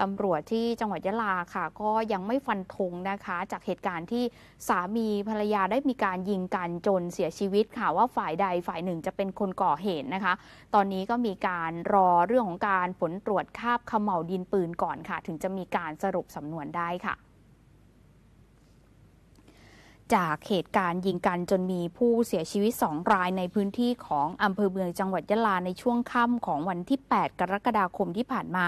ตำรวจที่จังหวัดยะลาค่ะ ก็ยังไม่ฟันธงนะคะ จากเหตุการณ์ที่สามีภรรยาได้มีการยิงกันจนเสียชีวิตค่ะว่าฝ่ายใดฝ่ายหนึ่งจะเป็นคนก่อเหตุนะคะ ตอนนี้ก็มีการรอเรื่องของการผลตรวจคาบขม่าวดินปืนก่อนค่ะ ถึงจะมีการสรุปสำนวนได้ค่ะ จากเหตุการณ์ยิงกันจนมีผู้เสียชีวิต 2 รายในพื้นที่ของอำเภอเมืองจังหวัดยะลาในช่วงค่ำของวันที่ 8 กรกฎาคมที่ผ่านมา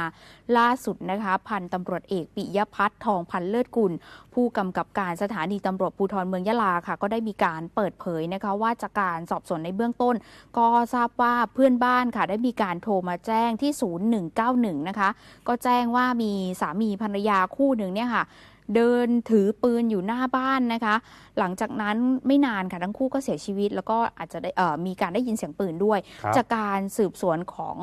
ล่าสุดนะคะพันตำรวจเอกปิยพัฒน์ทองพันเลิศกุล ผู้กำกับการสถานีตำรวจภูธรเมืองยะลาค่ะ ก็ได้มีการเปิดเผยนะคะว่าจากการสอบสวนในเบื้องต้น ก็ทราบว่าเพื่อนบ้านค่ะได้มีการโทรมาแจ้งที่ 0191 นะคะก็แจ้งว่ามีสามีภรรยาคู่หนึ่งเนี่ยค่ะ เดินถือปืนอยู่หน้าบ้านนะคะ หลังจากนั้นไม่นานค่ะทั้งคู่ก็เสียชีวิต แล้วก็อาจจะได้เอ่อมีการได้ยินเสียงปืนด้วยครับจากการสืบสวนของ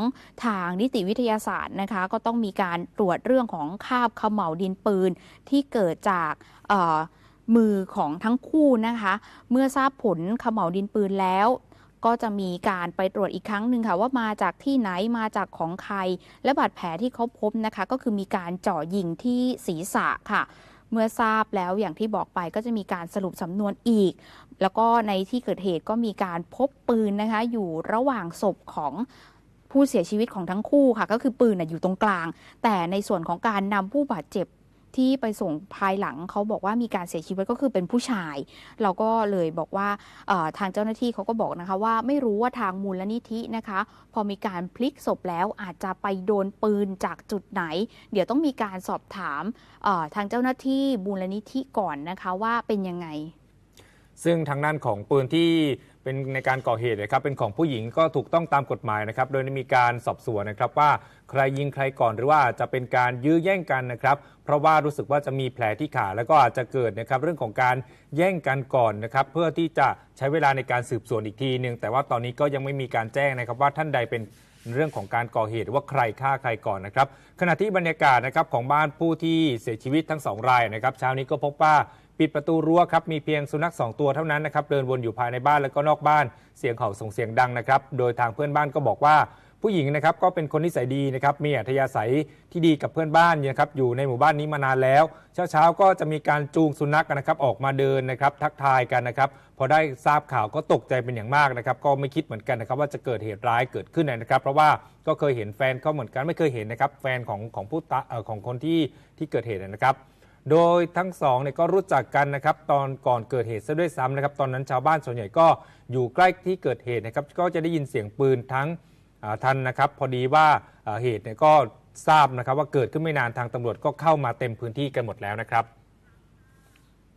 ทางนิติวิทยาศาสตร์นะคะ ก็ต้องมีการตรวจเรื่องของคราบเขม่าวดินปืนที่เกิดจากเอ่อมือของทั้งคู่นะคะ เมื่อทราบผลเขม่าวดินปืนแล้วก็จะมีการไปตรวจอีกครั้งหนึ่งค่ะว่ามาจากที่ไหนมาจากของใคร และบาดแผลที่เขาพบนะคะ ก็คือมีการเจาะยิงที่ศีรษะค่ะ เมื่อทราบแล้วอย่างที่บอกไปก็จะมีการสรุปสำนวนอีก แล้วก็ในที่เกิดเหตุก็มีการพบปืนนะคะ อยู่ระหว่างศพของผู้เสียชีวิตของทั้งคู่ค่ะ ก็คือปืนนะอยู่ตรงกลาง แต่ในส่วนของการนำผู้บาดเจ็บ ที่ไปส่งภายหลังเขาบอกว่ามีการเสียชีวิตก็คือเป็นผู้ชาย เราก็เลยบอกว่าทางเจ้าหน้าที่เขาก็บอกนะคะว่าไม่รู้ว่าทางมูลนิธินะคะ พอมีการพลิกศพแล้วอาจจะไปโดนปืนจากจุดไหน เดี๋ยวต้องมีการสอบถามทางเจ้าหน้าที่มูลนิธิก่อนนะคะว่าเป็นยังไง ซึ่งทางด้านของปืนที่ เป็นในการก่อเหตุนะครับเป็นของผู้หญิงก็ถูกต้องตามกฎหมายนะครับ โดยมีการสอบสวนนะครับว่าใครยิงใครก่อนหรือว่าจะเป็นการยื้อแย่งกันนะครับเพราะว่ารู้สึกว่าจะมีแผลที่ขาแล้วก็อาจจะเกิดนะครับเรื่องของการแย่งกันก่อนนะครับเพื่อที่จะใช้เวลาในการสืบสวนอีกทีหนึ่งแต่ว่าตอนนี้ก็ยังไม่มีการแจ้งนะครับว่าท่านใดเป็นเรื่องของการก่อเหตุว่าใครฆ่าใครก่อนนะครับ ขณะที่บรรยากาศนะครับของบ้านผู้ที่เสียชีวิตทั้งสองรายนะครับเช้านี้ก็พบว่า ปิดประตูรั้วครับมีเพียงสุนัขสองตัวเท่านั้นนะครับเดินวนอยู่ภายในบ้านแล้วก็นอกบ้านเสียงเห่าส่งเสียงดังนะครับ โดยทางเพื่อนบ้านก็บอกว่าผู้หญิงนะครับก็เป็นคนนิสัยดีนะครับมีอัธยาศัยที่ดีกับเพื่อนบ้านนะครับอยู่ในหมู่บ้านนี้มานานแล้ว เช้าๆก็จะมีการจูงสุนัขนะครับออกมาเดินนะครับทักทายกันนะครับพอได้ทราบข่าวก็ตกใจเป็นอย่างมากนะครับก็ไม่คิดเหมือนกันนะครับว่าจะเกิดเหตุร้ายเกิดขึ้นนะครับ เพราะว่าก็เคยเห็นแฟนเขาเหมือนกันไม่เคยเห็นนะครับแฟนของของผู้ตาเอ่อของคนที่ที่เกิดเหตุนะครับ โดยทั้งสองเนี่ยก็รู้จักกันนะครับตอนก่อนเกิดเหตุซะด้วยซ้ำนะครับตอนนั้นชาวบ้านส่วนใหญ่ก็อยู่ใกล้ที่เกิดเหตุนะครับก็จะได้ยินเสียงปืนทั้งท่าทันนะครับพอดีว่าอ่าเหตุเนี่ยก็ทราบนะครับว่าเกิดขึ้นไม่นานทางตำรวจก็เข้ามาเต็มพื้นที่กันหมดแล้วนะครับ